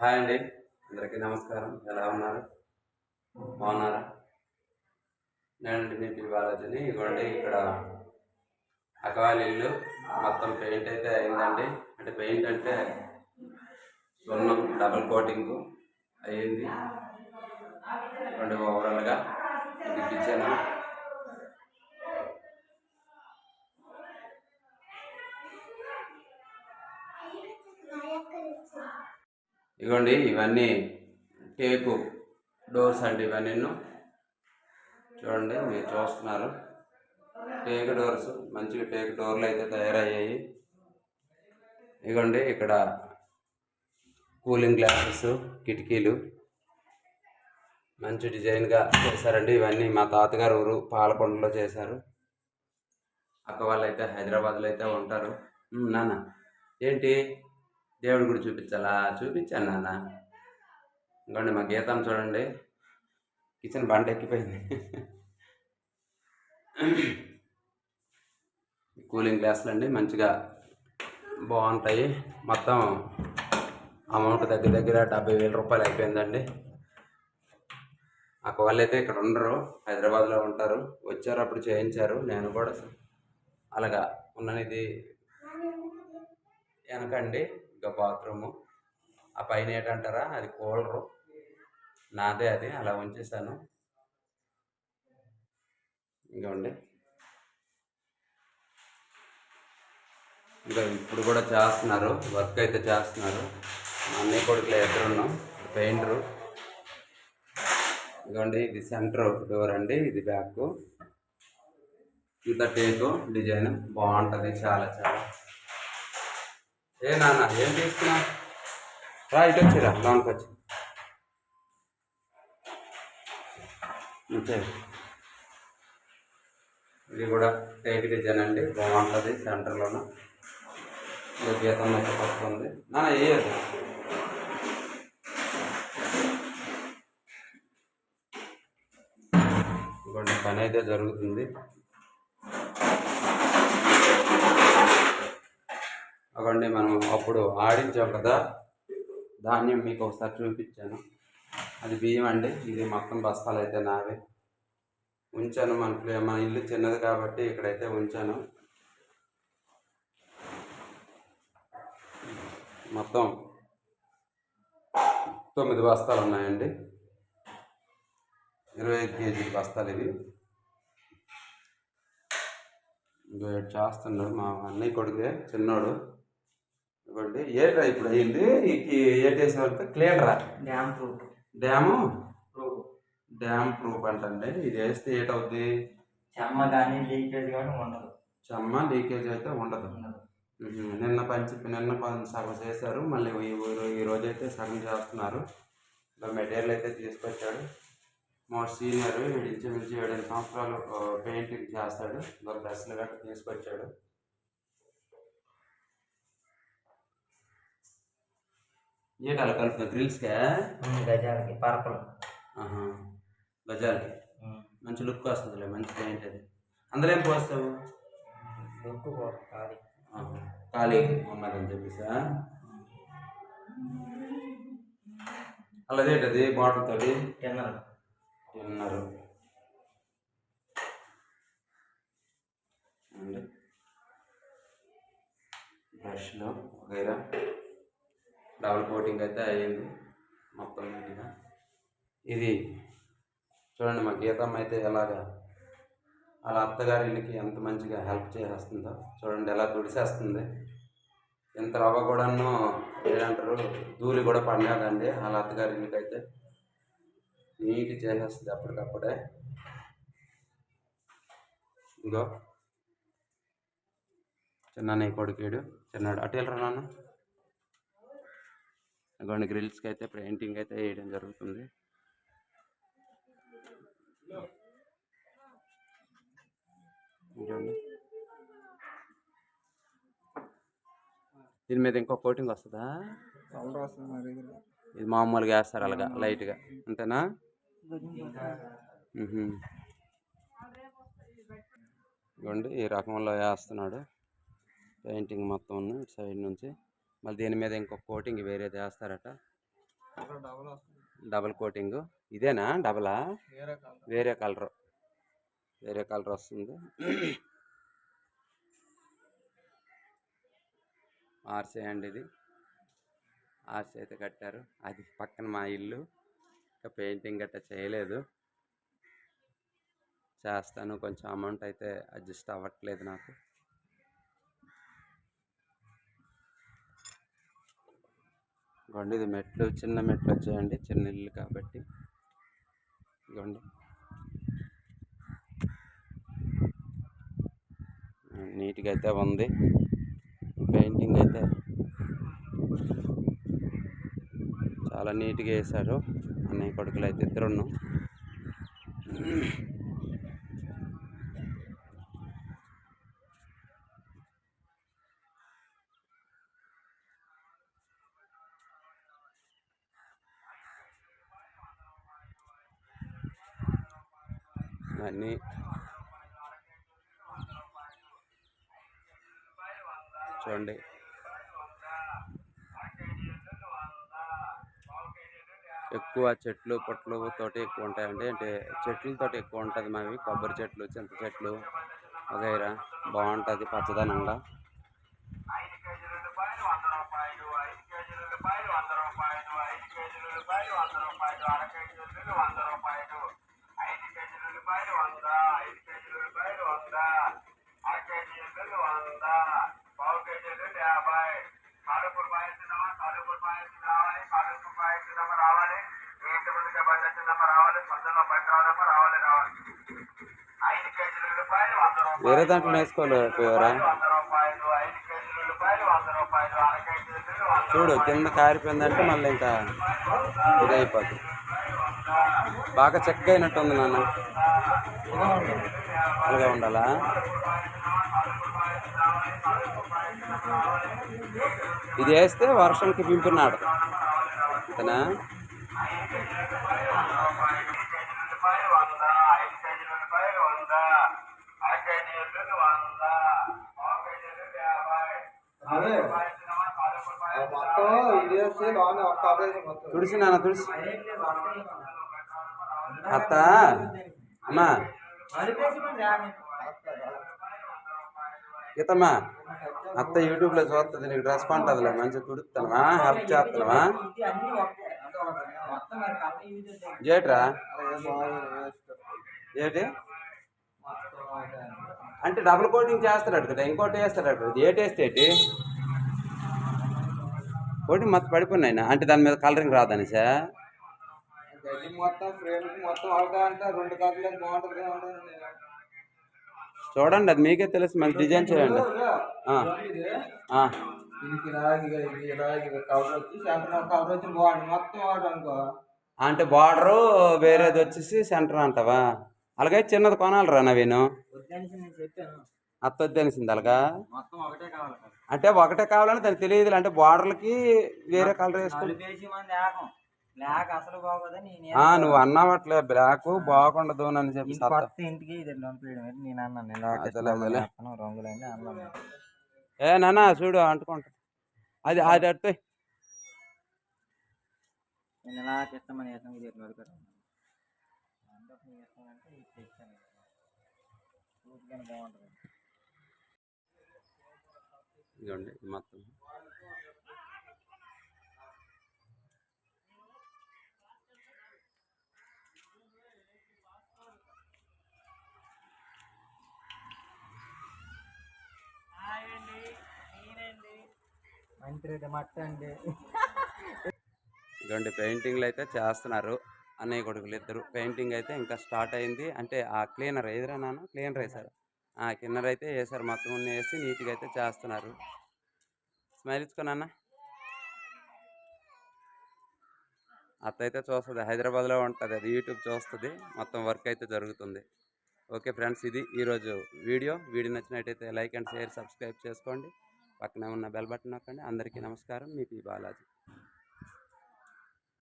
Hi అండి. అందరికీ నమస్కారం. ఎలా ఉన్నారు? బాగున్నారా? నేను మీ బాలాజీని. ఇదిగోండి ఇక్కడ అకవాలి ఇల్లు మొత్తం పెయింట్ అయితే అయిందండి. అంటే పెయింట్ అంటే సున్నం డబుల్ కోటింగ్ అయ్యింది. ఇదిగోండి ఓవరాల్గా ఇది కిచెన్ ఇవ్వండి ఇవన్నీ టేకు డోర్స్ అండి ఇవన్నీ చూడండి మీరు చూస్తున్నారు. టేక్ డోర్స్ మంచిగా టేక్ డోర్లు అయితే తయారయ్యాయి. ఇగోండి ఇక్కడ కూలింగ్ గ్లాసెస్ కిటికీలు. మంచి డిజైన్గా చేశారండి. ఇవన్నీ మా తాతగారు ఊరు పాలకొండలో చేశారు. అక్క వాళ్ళు అయితే హైదరాబాద్లో అయితే ఉంటారు. నాన్న ఏంటి? దేవుడి గుడి చూపించాలా? చూపించాను నాన్న. ఇంకోండి మా గీతం చూడండి. కిచెన్ బండ ఎక్కిపోయింది. కూలింగ్ గ్లాసులు అండి మంచిగా బాగుంటాయి. మొత్తం అమౌంట్ దగ్గర దగ్గర డెబ్బై వేల రూపాయలు అయిపోయిందండి. అక్క వాళ్ళు అయితే ఇక్కడ ఉండరు హైదరాబాద్లో ఉంటారు. వచ్చారు అప్పుడు చేయించారు. నేను కూడా అలాగా ఉన్నది వెనకండి. ఇంకా బాత్రూము. ఆ పైన ఏంటంటారా? అది కూలరు. నాదే అది అలా ఉంచేసాను ఇంకోండి ఇంకా ఇప్పుడు కూడా చేస్తున్నారు. వర్క్ అయితే చేస్తున్నారు. మా అన్నయ్య కొడుకులు ఇద్దరున్నాం. పెయింటరు. ఇదిగోండి ఇది సెంటర్ డోర్ అండి ఇది బ్యాక్. ఇంత టేకు డిజైన్ బాగుంటుంది చాలా చాలా. ఏ నాన్న ఏం తీసుకున్నా రా ఇటు వచ్చిరా లోన్కి వచ్చి ఇది కూడా టేక్ డిజైన్ అండి బాగుంటుంది సెంటర్లోన. జీతం అయితే వస్తుంది నాన్న వేయదు ఇంకోటి పని అయితే జరుగుతుంది. అవండి మనం అప్పుడు ఆడించాం కదా. ధాన్యం మీకు ఒకసారి చూపించాను. అది బియ్యం అండి ఇది మొత్తం బస్తాలు అయితే నావే. ఉంచాను మనకి మన ఇల్లు చిన్నది కాబట్టి ఇక్కడైతే ఉంచాను. మొత్తం తొమ్మిది బస్తాలు ఉన్నాయండి. ఇరవై ఐదు కేజీల బస్తాలు ఇవి. చేస్తున్నాడు మా అన్నయ్య కొడుకే చిన్నోడు. ఇవ్వండి. ఏట్రా ఇప్పుడు అయ్యింది? ఏటేసే వరకు క్లియర్రా? Damp proof. Damp? Proof. Damp proof అంటండి. ఇది వేస్తే ఏటవుద్ది? చెమ్మ కానీ లీకేజ్ కానీ ఉండదు. చెమ్మ లీకేజ్ అయితే ఉండదు. నిన్న పంచి నిన్న సగం చేశారు. మళ్ళీ ఈ రోజు అయితే సగం చేస్తున్నారు. మెటీరియల్ అయితే తీసుకొచ్చాడు. మా సీనియర్ ఇంచుమించు ఏడెనిమిది సంవత్సరాలు పెయింటింగ్ చేస్తాడు. బ్రష్లు గట్రా తీసుకొచ్చాడు. ఏంటి అలా కలుపుతుంది గ్రిల్స్కే? గజాలకి పరపలు. గజాలకి. మంచి లుక్ వస్తుందిలే మంచి పెయింట్ అది. అందులో ఏం పోస్తావు? కాదు ఆహా. ఖాళీ ఉన్నదని చెప్పేసి? ఆ? అలాదేంటది బాటిల్ తోటి? తిన్నారు తిన్నారు బ్రష్లో వగైరా డబుల్ కోటింగ్ అయితే అయ్యింది. మొత్తం మీదుగా ఇది చూడండి మా గీతమ్మ అయితే ఎలాగా వాళ్ళ అత్తగారి ఇల్లుకి ఎంత మంచిగా హెల్ప్ చేసేస్తుందో. చూడండి ఎలా తుడిసేస్తుంది. ఎంత రవ్వ కూడాను ఏంటంటారు ధూళి కూడా పడలేదండి. వాళ్ళ అత్తగారి ఇల్లుకి అయితే నీట్ చేసేస్తుంది అప్పటికప్పుడే. ఇంకో చిన్న కొడుకేడు చిన్నాడు. అటు వెళ్ళరా నాన్న? ఇదిగోండి గ్రిల్స్కి అయితే పెయింటింగ్ అయితే వేయడం జరుగుతుంది. దీని మీద ఇంకో కోటింగ్ వస్తుందా? ఇది మామూలుగా వేస్తారు అలాగా లైట్గా. అంతేనా. ఇదిగోండి ఈ రకంలో వేస్తున్నాడు. పెయింటింగ్ మొత్తం ఇటు సైడ్ నుంచి. మళ్ళీ దీని మీద ఇంకో కోటింగ్ వేరేది వేస్తారట డబల్ కోటింగ్. ఇదేనా? డబలా? వేరే కలర్. వేరే కలర్ వస్తుంది. ఆర్సీ అండి ఇది. ఆర్సీ అయితే కట్టారు. అది పక్కన మా ఇల్లు. ఇంకా పెయింటింగ్ గట్రా చేయలేదు. చేస్తాను. కొంచెం అమౌంట్ అయితే అడ్జస్ట్ అవ్వట్లేదు నాకు. ఇదిగోండి ఇది మెట్లు చిన్న మెట్లు వచ్చాయండి చిన్న ఇల్లు కాబట్టి. ఇదిగోండి. నీట్గా అయితే ఉంది. పెయింటింగ్ అయితే చాలా నీట్గా వేశారు. అన్నయ్య కొడుకులు అయితే ఇద్దరును అన్నీ. చూడండి. ఎక్కువ చెట్లు పొట్లు తోటి ఎక్కువ ఉంటాయండి. అంటే చెట్లతోటి ఎక్కువ ఉంటుంది మావి. కొబ్బరి చెట్లు చింత చెట్లు వగైరా. బాగుంటుంది పచ్చదనంగా. వేరే దాంట్లో వేసుకోలేకపోయారా చూడు కింద కారిపోయిందంటే మళ్ళీ ఇంకా ఇదైపోతుంది బాగా చెక్క అయినట్టుంది నాన్న. అలాగే ఉండాలా? ఇది వేస్తే వర్షంకి పింపినాడు. అంతేనా? మొత్తం తుడిసి నాన్న తుడిసి అత్త అమ్మా గీతమ్మా అత్త యూట్యూబ్లో చూస్తుంది నీకు డ్రెస్ కొంటుందిలే మంచిగా తుడుస్తానవా హెల్ప్ చేస్తున్నావా జేట్రా ఏంటి? అంటే డబుల్ కోటింగ్ చేస్తాడు కదా ఇంకోటి వేస్తాడు అది ఏటి వేస్తే ఏంటి? కోటింగ్ మొత్తం పడిపోయినాయినా? అంటే దాని మీద కలరింగ్ మొత్తం మొత్తం అంటే రెండు బాగుంటుంది బాగుంటుంది చూడండి అది మీకే తెలుసు మళ్ళీ డిజైన్ చేయండి. ఆ, ఆ, దీనికి ఇలాగ ఇది ఇలాగ ఇది కవర్ వచ్చి సెంటర్ కవర్ వచ్చి బాగుంది మొత్తం వాడు అనుకో. అంటే బార్డరు వేరేది వచ్చేసి సెంటర్ అంటావా? అలాగే చిన్నది కొనాలిరా నవీను. వద్దనేసి నేను చెప్పాను. అత్త వద్దనిసింది అలాగా? అంటే ఒకటే కావాలని తనకు తెలియదు అంటే బార్డర్లకి వేరే కలర్ వేసుకో. నాలుగు పేజీ మంది ఏకం. లేక అసలు బాగోదని నేను ఆ, నువ్వు అన్నావట్లే బ్లాక్ బాగుండదు అని చెప్పి ఇంటికి రంగులన్నీ అన్నాను. ఏ నాన్న చూడు అంటుకుంటా. అది అది అట్టు. నేను ఇలా చేస్తామని చేస్తాం ఇది ఎట్లా వరకు. అందుకు నీ ఇష్టం అంటే ఇది తెచ్చాను చూడగానే బాగుంటుంది. ఇదిగోండి ఇది మొత్తం. ఇటువంటి పెయింటింగ్లు అయితే చేస్తున్నారు. అన్నయ్య కొడుకులు ఇద్దరు. పెయింటింగ్ అయితే ఇంకా స్టార్ట్ అయింది. అంటే ఆ క్లీనర్ ఎదురా నాన్న? క్లీనర్ వేశారు ఆ? కిన్నర్ అయితే వేశారు. మొత్తం అన్ని వేసి నీట్గా అయితే చేస్తున్నారు. స్మైల్ ఇచ్చుకోనన్న అత్త అయితే చూస్తుంది. హైదరాబాద్లో ఉంటుంది. అది యూట్యూబ్ చూస్తుంది. మొత్తం వర్క్ అయితే జరుగుతుంది. ఓకే ఫ్రెండ్స్ ఇది ఈరోజు వీడియో. వీడియో నచ్చినట్టయితే లైక్ అండ్ షేర్ సబ్స్క్రైబ్ చేసుకోండి. పక్కనే ఉన్న బెల్ బటన్ నొక్కండి. అందరికీ నమస్కారం. మీ పి బాలాజీ.